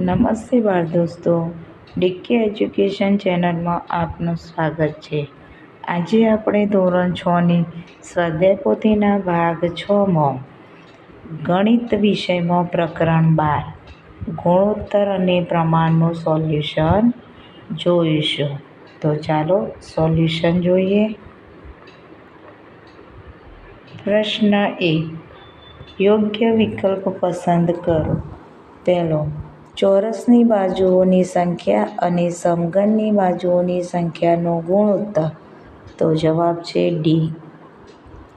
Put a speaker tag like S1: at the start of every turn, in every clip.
S1: નમસ્તે બાળ દોસ્તો, ડીકે એજ્યુકેશન ચેનલમાં આપનું સ્વાગત છે. આજે આપણે ધોરણ છની સ્વાધ્યાય ભાગ છમાં ગણિત વિષયમાં પ્રકરણ બાર, ગુણોત્તર અને પ્રમાણનું સોલ્યુશન જોઈશું. તો ચાલો સોલ્યુશન જોઈએ. પ્રશ્ન એક, યોગ્ય વિકલ્પ પસંદ કરો. પહેલો ચોરસની બાજુઓની સંખ્યા અને સમઘનની બાજુઓની સંખ્યાનો ગુણોત્તર તો જવાબ છે ડી.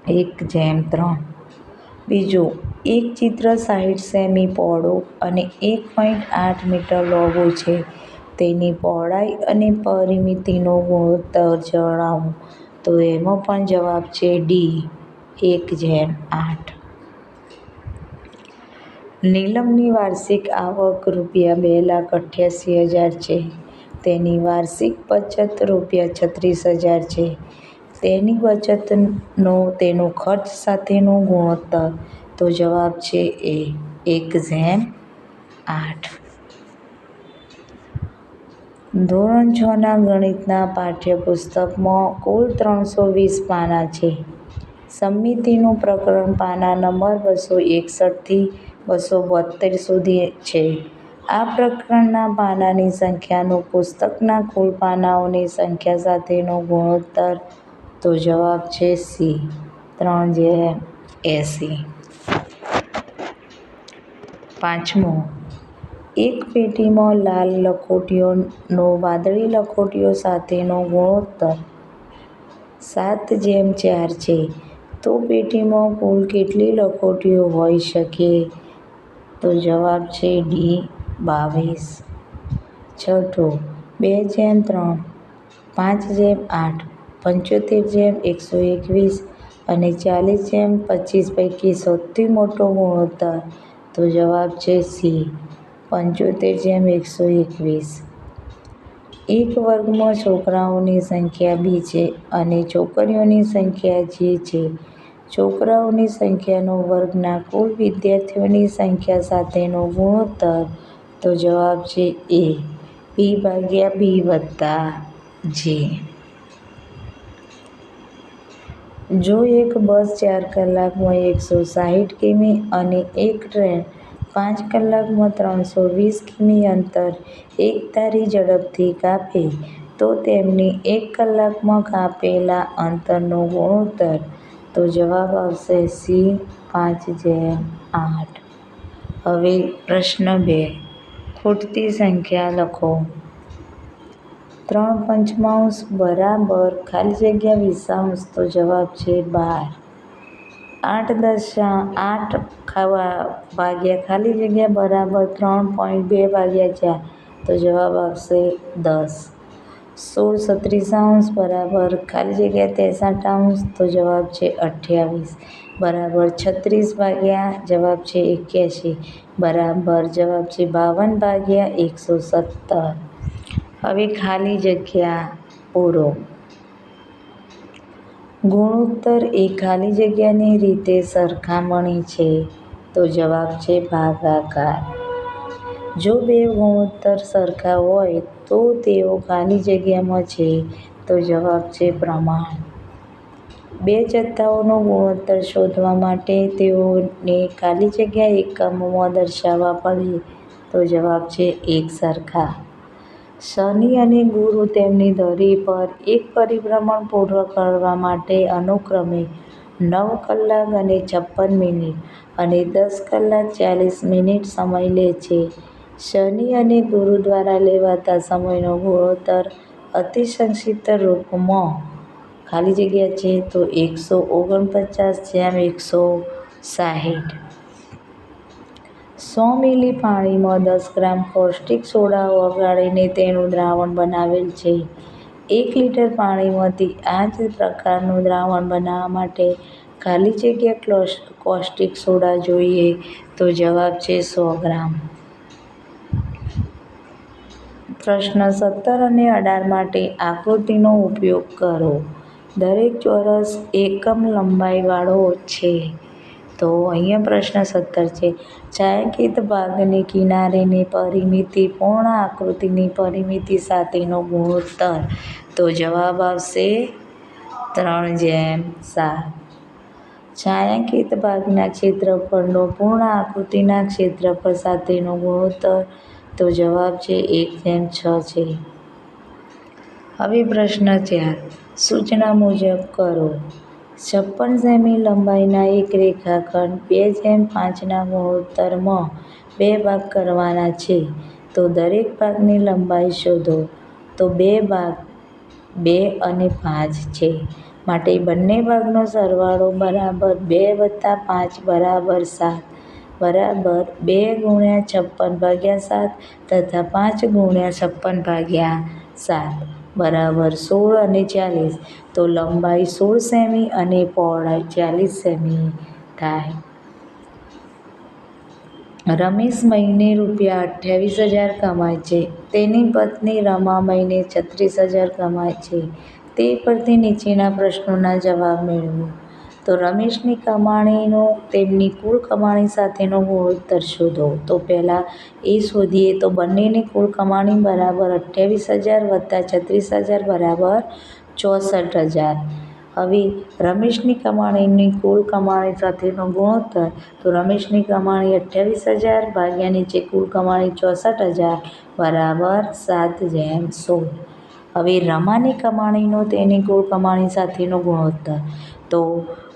S1: એક જેમ ત્રણ. બીજું, એક ચિત્ર સાહીઠ સેમી પહોળું અને એક પોઈન્ટ આઠ મીટર લોહું છે. તેની પહોળાઈ અને પરિમિતિનો ગુણોત્તર જણાવો. તો એમાં પણ જવાબ છે ડી. એક જેમ આઠ. નીલમની વાર્ષિક આવક રૂપિયા બે લાખ અઠ્યાસી હજાર છે. તેની વાર્ષિક બચત રૂપિયા છત્રીસ હજાર છે. તેની બચતનો તેનો ખર્ચ સાથેનો ગુણોત્તર. તો જવાબ છે એ, એક જેમ આઠ. ધોરણ છના ગણિતના પાઠ્યપુસ્તકમાં કુલ ત્રણસો વીસ પાના છે. સમિતિનું પ્રકરણ પાના નંબર બસો એકસઠથી બસો બોત્તેર સુધી છે. આ પ્રકરણના પાનાની સંખ્યાનું પુસ્તકના કુલ પાનાઓની સંખ્યા સાથેનો ગુણોત્તર તો જવાબ છે સી. ત્રણ જે એંસી પાંચમો. એક પેટીમાં લાલ લખોટીઓનો, વાદળી લખોટીઓ સાથેનો ગુણોત્તર. સાત જેમ ચાર છે. તો પેટીમાં કુલ કેટલી લખોટીઓ હોઈ શકે? તો જવાબ છે ડી, બાવીસ. છઠ્ઠું, બે જેમ ત્રણ, પાંચ જેમ આઠ, પંચોતેર જેમ એકસો એકવીસ અને ચાલીસ જેમ પચીસ પૈકી સૌથી મોટો ગુણોત્તર તો જવાબ છે સી, પંચોતેર જેમ એકસો એકવીસ. એક વર્ગમાં છોકરાઓની સંખ્યા બી છે અને છોકરીઓની સંખ્યા જે છે છોકરાઓની સંખ્યાનો વર્ગના કુલ વિદ્યાર્થીઓની સંખ્યા સાથેનો ગુણોત્તર તો જવાબ છે એ. પી ભાગ્યા બી વત્તા જે. જો એક બસ ચાર કલાકમાં એકસો સાહીઠ કિમી અને એક ટ્રેન પાંચ કલાકમાં ત્રણસો વીસ કિમી અંતર એકધારી ઝડપથી કાપે, તો તેમની એક કલાકમાં કાપેલા અંતરનો ગુણોત્તર તો જવાબ આવશે સી પાંચ જેમ આઠ. હવે પ્રશ્ન બે. ખૂટતી સંખ્યા લખો. ત્રણ પંચમાંશ બરાબર ખાલી જગ્યા વિસાંશ તો જવાબ છે બાર. આઠ દશા આઠ ખાવા ભાગ્યા ખાલી જગ્યા બરાબર ત્રણ પોઈન્ટ બે ભાગ્યા ચાર તો જવાબ આવશે દસ. સોળ સત્રીસાંશ બરાબર. ખાલી જગ્યા ત્રેસઠ અંશ તો જવાબ છે અઠ્યાવીસ. બરાબર છત્રીસ ભાગ્યા જવાબ છે એક્યાસી બરાબર જવાબ છે બાવન ભાગ્યા એકસો સત્તર. હવે ખાલી જગ્યા પૂરો. ગુણોત્તર એ ખાલી જગ્યાની રીતે સરખામણી છે તો જવાબ છે ભાગાકાર. જો બે ગુણોત્તર સરખા હોય તો તેઓ ખાલી જગ્યામાં છે, તો જવાબ છે પ્રમાણ. બે જથ્થાઓનો ગુણોત્તર શોધવા માટે તેઓને ખાલી જગ્યા એકમોમાં દર્શાવવા પડે, તો જવાબ છે એક સરખા. શનિ અને ગુરુ તેમની ધરી પર એક પરિભ્રમણ પૂર્ણ કરવા માટે અનુક્રમે નવ કલાક અને છપ્પન મિનિટ અને દસ કલાક ચાલીસ મિનિટ સમય લે છે. શનિ અને ગુરુ દ્વારા લેવાતા સમયનો ગુણોત્તર અતિ સંક્ષિપ્ત રૂપમાં. ખાલી જગ્યા છે તો એકસો ઓગણપચાસ જેમ એકસો સાહીઠ. સો મિલી પાણીમાં દસ ગ્રામ પૌષ્ટિક સોડા ઓગાળીને તેનું દ્રાવણ બનાવેલ છે. એક લીટર પાણીમાંથી આ જ પ્રકારનું દ્રાવણ બનાવવા માટે ખાલી જગ્યા કોસ્ટિક સોડા જોઈએ તો જવાબ છે સો ગ્રામ. પ્રશ્ન સત્તર અને અઢાર માટે આકૃતિનો ઉપયોગ કરો. દરેક ચોરસ એકમ લંબાઈવાળો છે. તો અહીંયા પ્રશ્ન સત્તર છે. છાંયાંકિત ભાગની કિનારીની પરિમિતિ, પૂર્ણ આકૃતિની પરિમિતિ સાથેનો ગુણોત્તર તો જવાબ આવશે ત્રણ જેમ સાત. છાંયાંકિત ભાગના ક્ષેત્રફળનો પૂર્ણ આકૃતિના ક્ષેત્રફળ સાથેનો ગુણોત્તર તો જવાબ છે એક જેમ છ છે. હવે પ્રશ્ન ચાર સૂચના મુજબ કરો. છપ્પન સેમી લંબાઈના એક રેખાખંડ બે જેમ પાંચના ગુણોત્તરમાં બે ભાગ કરવાના છે. તો દરેક ભાગની લંબાઈ શોધો. તો બે ભાગ બે અને પાંચ છે. માટે બંને ભાગનો સરવાળો બરાબર બે વત્તા પાંચ બરાબર સાત. બરાબર બે ગુણ્યા છપ્પન ભાગ્યા સાત તથા પાંચ ગુણ્યા છપ્પન ભાગ્યા સાત. બરાબર સોળ અને ચાલીસ. તો લંબાઈ સોળ સેમી અને પહોળાઈ ચાલીસ સેમી થાય. રમેશ મહિને રૂપિયા અઠ્યાવીસ હજાર કમાય છે. તેની પત્ની રમા મહિને છત્રીસ હજાર કમાય છે. તે પરથી નીચેના પ્રશ્નોના જવાબ મેળવો. તો રમેશની કમાણીનો, તેમની કુલ કમાણી સાથેનો ગુણોત્તર શોધો. તો પહેલાં એ શોધીએ તો બંનેની કુલ કમાણી બરાબર અઠ્યાવીસ હજાર વત્તા છત્રીસ હજાર બરાબર ચોસઠ હજાર. હવે રમેશની કમાણીની કુલ કમાણી સાથેનો ગુણોત્તર, તો રમેશની કમાણી અઠ્યાવીસ હજાર ભાગ્યા નીચે કુલ કમાણી ચોસઠ હજાર બરાબર સાત જેમ સોળ. હવે રમાની કમાણીનો તેની કુલ કમાણી સાથેનો ગુણોત્તર. તો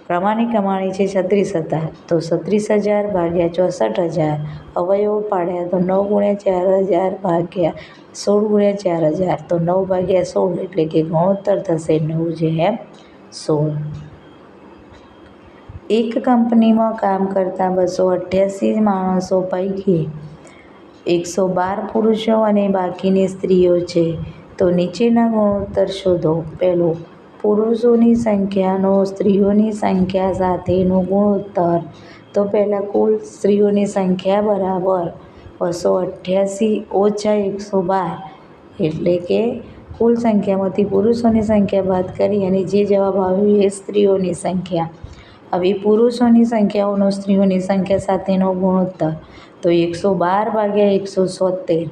S1: રમાની કમાણી છે છત્રીસ હજાર. તો છત્રીસ હજાર ભાગ્યા ચોસઠ હજાર. અવયવો પાડ્યા તો નવ ગુણ્યા ચાર હજાર ભાગ્યા સોળ ગુણ્યા ચાર હજાર. તો નવ ભાગ્યા સોળ એટલે કે ગુણોત્તર થશે નવ જેમ સોળ. એક કંપનીમાં કામ કરતા બસો અઠ્યાસી માણસો પૈકી એકસો બાર પુરુષો અને બાકીની સ્ત્રીઓ છે. તો નીચેના ગુણોત્તર શોધો. પહેલો પુરુષોની સંખ્યાનો સ્ત્રીઓની સંખ્યા સાથેનો ગુણોત્તર. તો પહેલાં કુલ સ્ત્રીઓની સંખ્યા બરાબર બસો અઠ્યાસી ઓછા એકસો બાર. એટલે કે કુલ સંખ્યામાંથી પુરુષોની સંખ્યા બાદ કરી અને જે જવાબ આવ્યો એ સ્ત્રીઓની સંખ્યા. હવે પુરુષોની સંખ્યાઓનો સ્ત્રીઓની સંખ્યા સાથેનો ગુણોત્તર. તો એકસો બાર ભાગ્યા એકસો સોતેર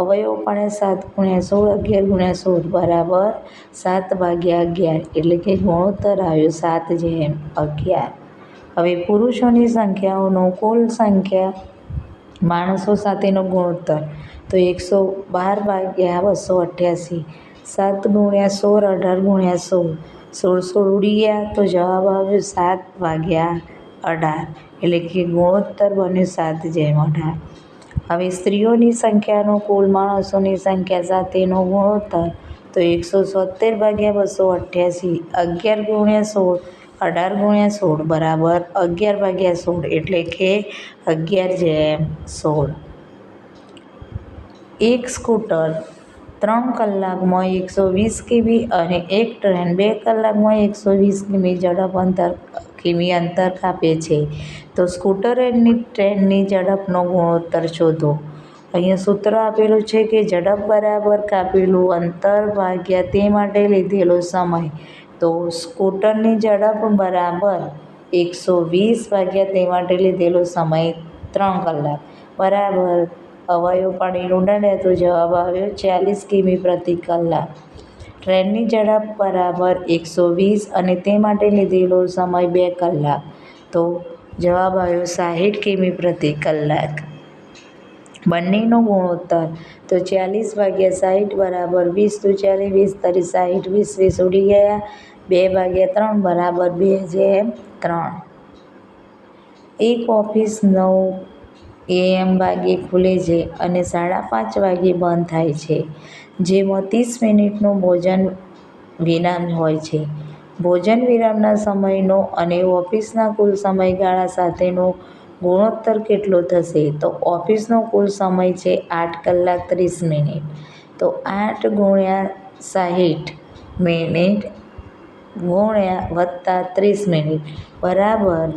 S1: અવયવો પણ સાત ગુણ્યા સોળ અગિયાર ગુણ્યા સોળ બરાબર સાત ભાગ્યા અગિયાર એટલે કે ગુણોત્તર આવ્યો સાત જેમ અગિયાર. હવે પુરુષોની સંખ્યાઓનો કુલ સંખ્યા માણસો સાથેનો ગુણોત્તર. તો એકસો બાર ભાગ્યા બસો અઠ્યાસી, સાત ગુણ્યા સોળ અઢાર ગુણ્યા સોળ સોળ સોળ ઉડી ગયા તો જવાબ આવ્યો સાત ભાગ્યા અઢાર એટલે કે ગુણોત્તર બન્યું સાત જેમ અઢાર. હવે સ્ત્રીઓની સંખ્યાનો કુલ માણસોની સંખ્યા સાથેનો ગુણોત્તર તો એકસો સોતેર ભાગ્યા બસો અઠ્યાસી, અગિયાર ગુણ્યા સોળ, અઢાર ગુણ્યા સોળ બરાબર અગિયાર ભાગ્યા સોળ એટલે કે અગિયાર જેમ સોળ. એક સ્કૂટર ત્રણ કલાકમાં એકસો વીસ કિમી અને એક ટ્રેન બે કલાકમાં એકસો વીસ કિમી ઝડપ અંતર કિમી અંતર કાપે છે. તો સ્કૂટર અને ટ્રેનની ઝડપનો ગુણોત્તર શોધો. અહીંયા સૂત્ર આપેલું છે કે ઝડપ બરાબર કાપેલું અંતર ભાગ્યા તે માટે લીધેલો સમય. તો સ્કૂટરની ઝડપ બરાબર એકસો વીસ ભાગ્યા તે માટે લીધેલો સમય ત્રણ કલાક. બરાબર. અવયવ પાણી ઉડાડે તો જવાબ આવ્યો ચાલીસ કિમી પ્રતિ કલાક. ટ્રેનની ઝડપ બરાબર એકસો વીસ અને તે માટે લીધેલો સમય બે કલાક. તો જવાબ આવ્યો સાહીઠ કિમી પ્રતિ કલાક. બંનેનો ગુણોત્તર તો ચાલીસ ભાગ્યા સાહીઠ બરાબર વીસ તો ચાલીસ વીસ તરી સાહીઠ વીસ વીસ ઉડી ગયા. બે ભાગ્યા ત્રણ બરાબર બે જેમ ત્રણ. એક ઓફિસ નવ એએમ વાગે ખુલે છે અને સાડા પાંચ વાગે બંધ થાય છે. જેમાં ત્રીસ મિનિટનું ભોજન વિરામ હોય છે. ભોજન વિરામના સમયનો અને ઓફિસના કુલ સમયગાળા સાથેનો ગુણોત્તર કેટલો થશે? તો ઓફિસનો કુલ સમય છે આઠ કલાક ત્રીસ મિનિટ. તો આઠ ગુણ્યા સાહીઠ મિનિટ ગુણ્યા વત્તા ત્રીસ મિનિટ બરાબર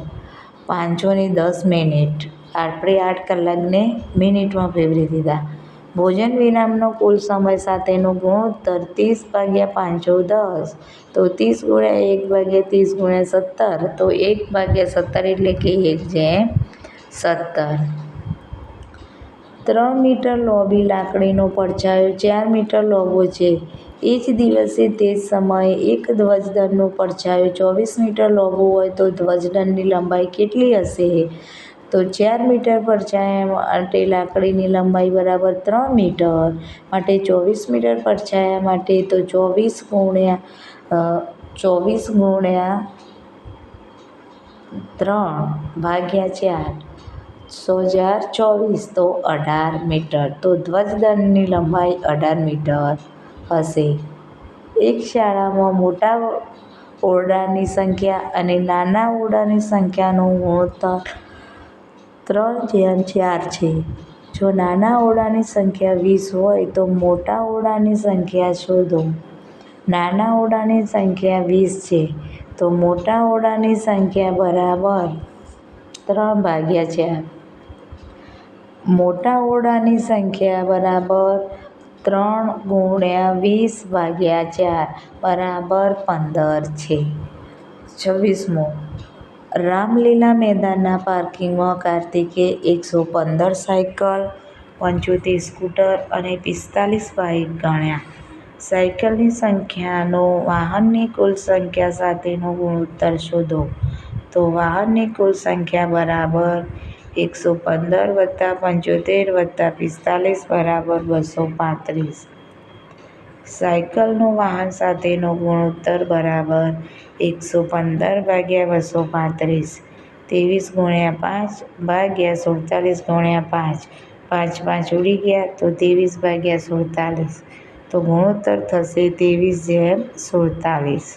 S1: પાંચસો દસ મિનિટ. આપણે આઠ કલાકને મિનિટમાં ફેરવી દીધા. ભોજન વિરામનો કુલ સમય સાથેનો ગુણોત્તર ત્રીસ ભાગ્યા પાંચસો દસ. તો ત્રીસ ગુણ્યા એક ભાગ્યા ત્રીસ ગુણ્યા સત્તર, તો એક ભાગ્યા સત્તર એટલે કે એક જેમ સત્તર. ત્રણ મીટર લોબી લાકડીનો પડછાયો, ચાર મીટર લોબો છે. એ જ દિવસે તે જ સમયે એક ધ્વજદંડનો પડછાયો ચોવીસ મીટર લોબો હોય તો ધ્વજદંડની લંબાઈ કેટલી હશે? તો ચાર મીટર પડછાયા માટે લાકડીની લંબાઈ બરાબર ત્રણ મીટર માટે ચોવીસ મીટર પડછાયા માટે તો ચોવીસ ગુણ્યા ચોવીસ ગુણ્યા ત્રણ ભાગ્યા ચાર, સો ચાર ચોવીસ તો અઢાર મીટર. તો ધ્વજદંડની લંબાઈ અઢાર મીટર હશે. એક શાળામાં મોટા ઓરડાની સંખ્યા અને નાના ઓરડાની સંખ્યાનું ગુણોત્તર ત્રણ જ્યાં ચાર છે. જો નાના ઓરડાની સંખ્યા વીસ હોય તો મોટા ઓરડાની સંખ્યા શોધો. નાના ઓરડાની સંખ્યા વીસ છે, તો મોટા ઓરડાની સંખ્યા બરાબર ત્રણ ભાગ્યા ચાર. મોટા ઓરડાની સંખ્યા બરાબર ત્રણ ગુણ્યા વીસ ભાગ્યા ચાર બરાબર પંદર છે. છવ્વીસમો. રામલીલા મેદાનના પાર્કિંગમાં કાર્તિકે એકસો પંદર સાયકલ, પંચોતેર સ્કૂટર અને પિસ્તાલીસ બાઇક ગણ્યા. સાયકલની સંખ્યાનો વાહનની કુલ સંખ્યા સાથેનો ગુણોત્તર શોધો. તો વાહનની કુલ સંખ્યા બરાબર એકસો પંદર વત્તા પંચોતેર વત્તા પિસ્તાલીસ બરાબર બસો પાંત્રીસ. સાયકલનો વાહન સાથેનો ગુણોત્તર બરાબર એકસો પંદર ભાગ્યા બસો પાંત્રીસ, ત્રેવીસ ગુણ્યા પાંચ ભાગ્યા સુડતાલીસ ગુણ્યા પાંચ પાંચ પાંચ ઉડી ગયા તો ત્રેવીસ ભાગ્યા સુડતાલીસ. તો ગુણોત્તર થશે ત્રેવીસ જેમ સુડતાલીસ.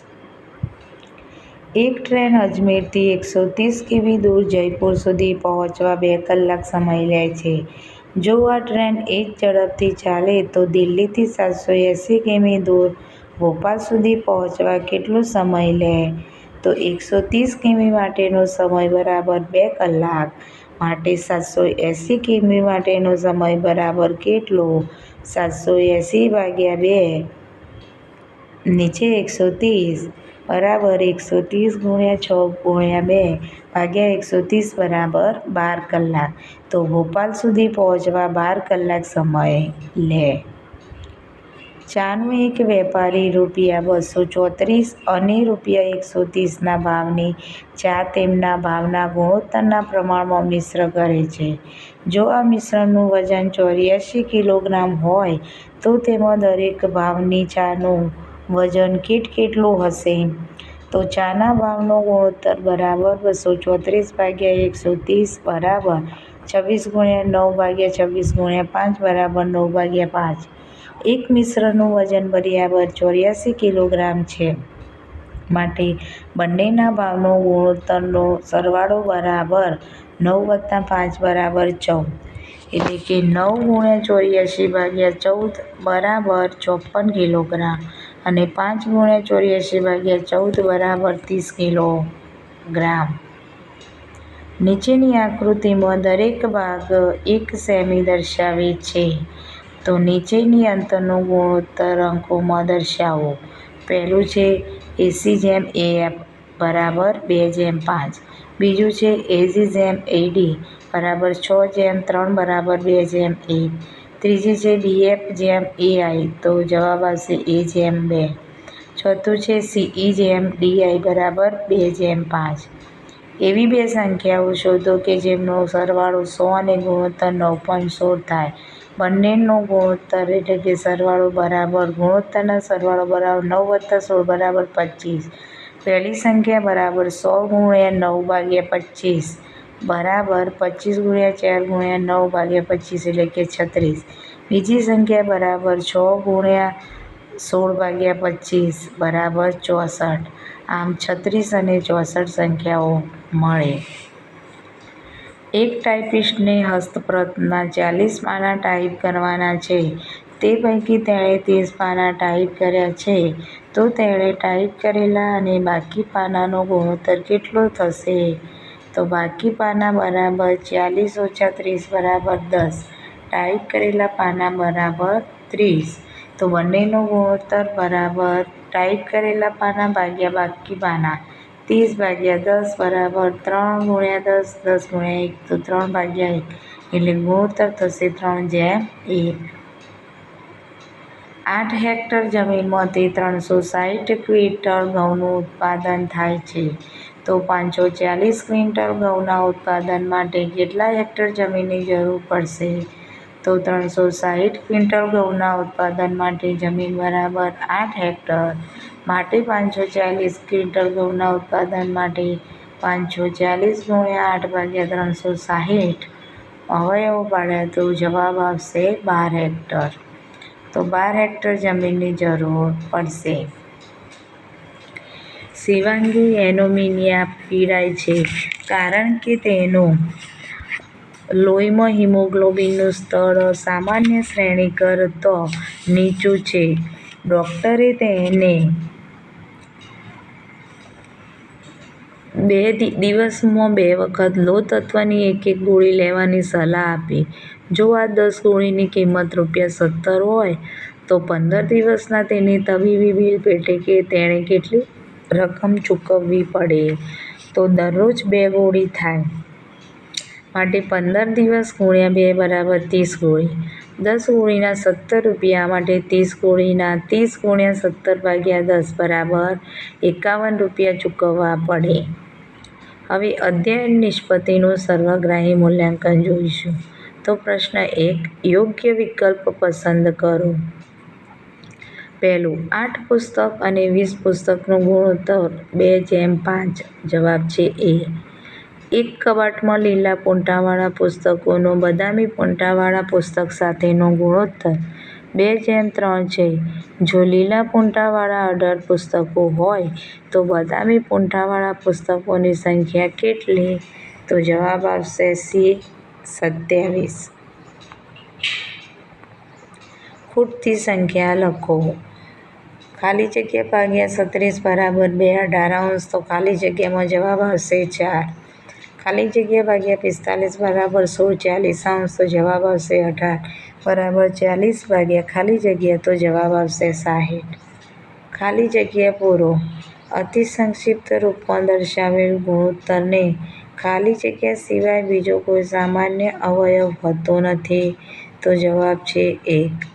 S1: એક ટ્રેન અજમેરથી એકસો ત્રીસ કિમી દૂર જયપુર સુધી પહોંચવા બે કલાક સમય લે છે. જો આ ટ્રેન એ જ ઝડપથી ચાલે તો દિલ્હીથી સાતસો એંસી કિમી દૂર ભોપાલ સુધી પહોંચવા કેટલો સમય લે? તો એકસો ત્રીસ કિમી માટેનો સમય બરાબર બે કલાક. માટે સાતસો એંસી કિમી માટેનો સમય બરાબર કેટલો? સાતસો એંસી ભાગ્યા બે. નીચે એકસો ત્રીસ. બરાબર એકસો ત્રીસ ગુણ્યા છ ગુણ્યા બે ભાગ્યા એકસો ત્રીસ બરાબર બાર કલાક. તો ભોપાલ સુધી પહોંચવા બાર કલાક સમય લે. ચાનું એક વેપારી રૂપિયા બસો ચોત્રીસ અને રૂપિયા એકસો ત્રીસના ભાવની ચા તેમના ભાવના ગુણોત્તરના પ્રમાણમાં મિશ્ર કરે છે. જો આ મિશ્રણનું વજન ચોર્યાસી કિલોગ્રામ હોય તો તેમાં દરેક ભાવની ચાનું વજન કીટ કેટલું હશે? તો ચાના ભાવનો ગુણોત્તર બરાબર બસો ચોત્રીસ ભાગ્યા એકસો ત્રીસ બરાબર છવ્વીસ ગુણ્યા નવ ભાગ્યા છવ્વીસ ગુણ્યા પાંચ બરાબર નવ ભાગ્યા પાંચ. એક મિશ્રનું વજન બરાબર ચોર્યાસી કિલોગ્રામ છે. માટે બંનેના ભાવનો ગુણોત્તરનો સરવાળો બરાબર નવ વત્તા પાંચ બરાબર ચૌદ. એટલે કે નવ ગુણ્યા ચોર્યાસી ભાગ્યા ચૌદ બરાબર ચોપન કિલોગ્રામ. અને પાંચ ગુણ્યા ચોર્યાસી ભાગ્યા ચૌદ બરાબર ત્રીસ કિલોગ્રામ નીચેની આકૃતિમાં દરેક ભાગ એક સેમી દર્શાવે છે. તો નીચેની અંતરનું ગુણોત્તર અંકોમાં દર્શાવો. પહેલું છે એસી જેમ એ એફ બરાબર બે જેમ પાંચ. બીજું છે એજી જેમ એડી બરાબર છ જેમ ત્રણ બરાબર બે જેમ એક ત્રીજી છે બીએફ જેમ એઆઈ તો જવાબ આવશે એ જેમ બે. ચોથું છે સીઈ જેમ ડીઆઈ બરાબર બે જેમ પાંચ. એવી બે સંખ્યાઓ શોધો કે જેમનો સરવાળો સો અને ગુણોત્તર નવ પોઈન્ટ સોળ થાય. બંનેનો ગુણોત્તર એટલે કે સરવાળો બરાબર ગુણોત્તરના સરવાળો બરાબર નવ વત્તા સોળ બરાબર પચીસ. પહેલી સંખ્યા બરાબર સો ગુણ્યા નવ ભાગ્યા પચીસ. બરાબર પચીસ ગુણ્યા ચાર ગુણ્યા નવ ભાગ્યા પચીસ એટલે કે છત્રીસ. બીજી સંખ્યા બરાબર છ ગુણ્યા સોળ ભાગ્યા પચીસ, બરાબર ચોસઠ. આમ છત્રીસ અને ચોસઠ સંખ્યાઓ મળે. એક ટાઈપિસ્ટને હસ્તપ્રતના ચાલીસ પાના ટાઈપ કરવાના છે. તે પૈકી તેણે ત્રીસ પાના ટાઈપ કર્યા છે. તો તેણે ટાઈપ કરેલા અને બાકી પાનાનો ગુણોત્તર કેટલો થશે? તો બાકી પાના બરાબર ચાલીસ ઓછા ત્રીસ બરાબર દસ. ટાઈપ કરેલા પાના બરાબર ત્રીસ. તો બંનેનો ગુણોત્તર બરાબર ટાઈપ કરેલા પાના ભાગ્યા બાકી પાના. ત્રીસ ભાગ્યા દસ બરાબર ત્રણ ગુણ્યા દસ દસ ગુણ્યા એક, તો ત્રણ ભાગ્યા એક. એટલે ગુણોત્તર થશે ત્રણ જેમ એક. આઠ હેક્ટર જમીનમાંથી ત્રણસો સાઠ ક્વિન્ટલ ઘઉંનું ઉત્પાદન થાય છે. તો પાંચસો ચાલીસ ક્વિન્ટલ ઘઉંના ઉત્પાદન માટે કેટલા હેક્ટર જમીનની જરૂર પડશે? તો ત્રણસો સાઠ ક્વિન્ટલ ઘઉંના ઉત્પાદન માટે જમીન બરાબર આઠ હેક્ટર, માટે પાંચસો ચાલીસ ક્વિન્ટલ ઘઉંના ઉત્પાદન માટે પાંચસો ચાલીસ ગુણ્યા આઠ ભાગ્યા ત્રણસો સાઠ અવયવો પાડ્યા તો જવાબ આવશે બાર હેક્ટર. તો બાર હેક્ટર જમીનની જરૂર પડશે. શિવાંગી એનોમિનિયા પીડાય છે કારણ કે તેનું લોહીમાં હિમોગ્લોબિનનું સ્તર સામાન્ય શ્રેણી કરતાં નીચું છે. ડૉક્ટરે તેને બે દિવસમાં બે વખત લો તત્વની એક એક ગોળી લેવાની સલાહ આપી. જો આ દસ ગોળીની કિંમત રૂપિયા સત્તર હોય, તો પંદર દિવસના તેની તબીબી બિલ પેટે કે તેણે કેટલી રકમ ચૂકવવી પડે તો દરરોજ બે ગોળી થાય. માટે પંદર દિવસ ગુણ્યા બે બરાબર ત્રીસ ગોળી. દસ ગોળીના સત્તર રૂપિયા માટે ત્રીસ ગોળીના ત્રીસ ગુણ્યા સત્તર ભાગ્યા દસ બરાબર એકાવન રૂપિયા ચૂકવવા પડે. હવે અધ્યયન નિષ્પત્તિનું સર્વગ્રાહી મૂલ્યાંકન જોઈશું. તો પ્રશ્ન એક, યોગ્ય વિકલ્પ પસંદ કરો. પહેલું, આઠ પુસ્તક અને વીસ પુસ્તકનો ગુણોત્તર, બે જેમ પાંચ, જવાબ છે એ. એક કબાટમાં લીલા પોન્ટાવાળા પુસ્તકોનો બદામી પોન્ટાવાળા પુસ્તક સાથેનો ગુણોત્તર, બે જેમ ત્રણ છે. જો લીલા પોન્ટાવાળા અઢાર પુસ્તકો હોય, તો બદામી પોન્ટાવાળા પુસ્તકોની સંખ્યા કેટલી? તો જવાબ આવશે સી, સત્યાવીસ. ખૂટતી સંખ્યા લખો. ખાલી જગ્યા ભાગ્યા સત્રીસ બરાબર બે અઢાર અંશ, તો ખાલી જગ્યામાં જવાબ આવશે ચાર. ખાલી જગ્યા ભાગ્યા પિસ્તાલીસ બરાબર સોળ ચાલીસ અંશ, તો જવાબ આવશે અઢાર. બરાબર ચાલીસ ભાગ્યા ખાલી જગ્યા, તો જવાબ આવશે સાહીઠ. ખાલી જગ્યા પૂરો. અતિ સંક્ષિપ્ત રૂપમાં દર્શાવેલ ગુણોત્તરને ખાલી જગ્યા સિવાય બીજો કોઈ સામાન્ય અવયવ હોતો નથી, તો જવાબ છે એક.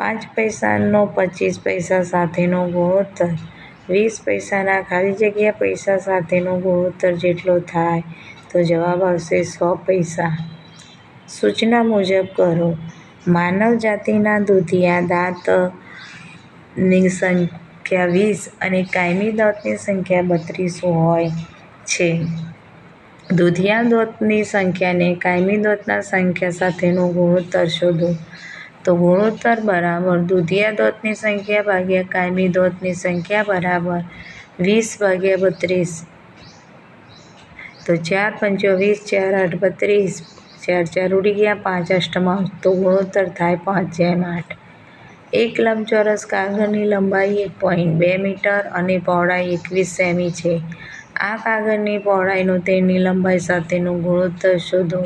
S1: પાંચ પૈસાનો, પચીસ પૈસા સાથેનો ગુણોત્તર વીસ પૈસાના ખાલી જગ્યા પૈસા સાથેનો ગુણોત્તર જેટલો થાય તો જવાબ આવશે સો પૈસા. સૂચના મુજબ કરો, માનવ જાતિના દૂધિયા દાંતની સંખ્યા વીસ અને કાયમી દાંતની સંખ્યા બત્રીસ હોય છે. દૂધિયા દોતની સંખ્યાને કાયમી દોતના સંખ્યા સાથેનો ગુણોત્તર શોધો. તો ગુણોત્તર બરાબર દૂધિયા દોતની સંખ્યા ભાગ્યા કાયમી દોતની સંખ્યા બરાબર વીસ ભાગ્યા બત્રીસ. તો ચાર પંચો વીસ, ચાર આઠ બત્રીસ, ચાર ચાર ઉડી ગયા પાંચ અષ્ટમાં. તો ગુણોત્તર થાય પાંચ જેમ આઠ. એક લંબચોરસ કાગળની લંબાઈ એક પોઈન્ટ બે મીટર અને પહોળાઈ એકવીસ સેમી છે. આ કાગળની પહોળાઈનો તેની લંબાઈ સાથેનું ગુણોત્તર શોધો.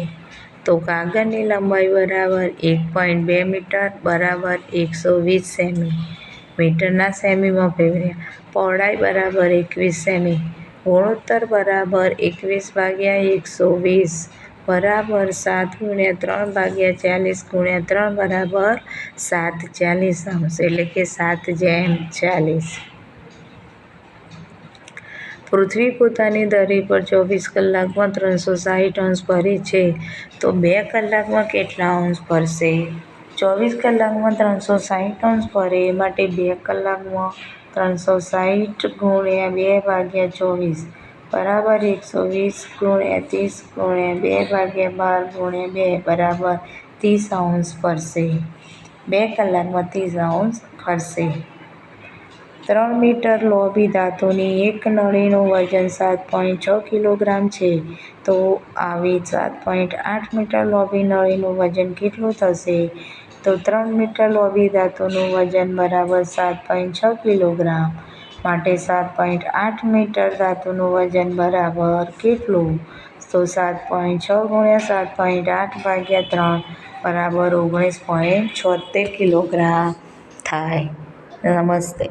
S1: તો કાગળની લંબાઈ બરાબર એક પોઈન્ટ બે મીટર, બરાબર એકસો વીસ સેમી. મીટરના સેમીમાં ફેરવ્યા પહોળાઈ બરાબર એકવીસ સેમી. ગુણોત્તર બરાબર એકવીસ ભાગ્યા એકસો વીસ. બરાબર સાત ગુણ્યા ત્રણ ભાગ્યા ચાલીસ ગુણ્યા ત્રણ બરાબર સાત ચાલીસ આવશે એટલે કે સાત જેમ ચાલીસ. પૃથ્વી પોતાની ધરી પર ચોવીસ કલાકમાં ત્રણસો સાહીઠ અંશ ભરે છે. તો બે કલાકમાં કેટલા અંશ ભરશે? ચોવીસ કલાકમાં ત્રણસો સાહીઠ અંશ ભરે એ માટે બે કલાકમાં ત્રણસો સાહીઠ ગુણ્યા બે ભાગ્યા ચોવીસ બરાબર એકસો વીસ ગુણ્યા ત્રીસ ગુણ્યા બે ભાગ્યા બાર ગુણ્યા બે બરાબર ત્રીસ અંશ ભરશે. બે કલાકમાં ત્રીસ અંશ ફરશે ત્રણ મીટર લોભી ધાતુની એક નળીનું વજન સાત પોઈન્ટ છ કિલોગ્રામ છે. તો આવી સાત પોઈન્ટ આઠ મીટર લોબી નળીનું વજન કેટલું થશે? તો ત્રણ મીટર લોબી ધાતુનું વજન બરાબર સાત પોઈન્ટ છ કિલોગ્રામ. માટે સાત પોઈન્ટ આઠ મીટર ધાતુનું વજન બરાબર કેટલું? તો સાત પોઈન્ટ છ ગુણ્યા સાત પોઈન્ટ આઠ ભાગ્યા ત્રણ બરાબર ઓગણીસ પોઈન્ટ છોતેર કિલોગ્રામ થાય. નમસ્તે.